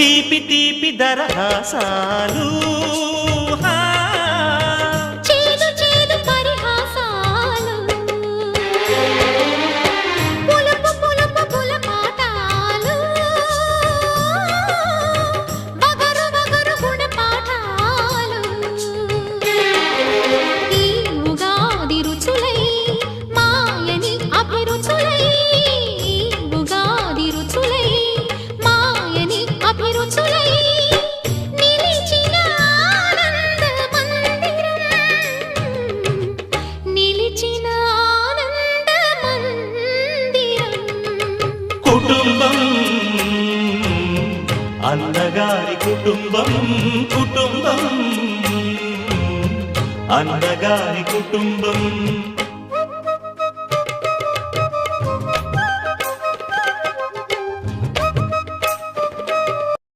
తీపి తీపి దరహాసాలు అన్నగారి కుటుంబం కుటుంబం అన్నగారి కుటుంబం.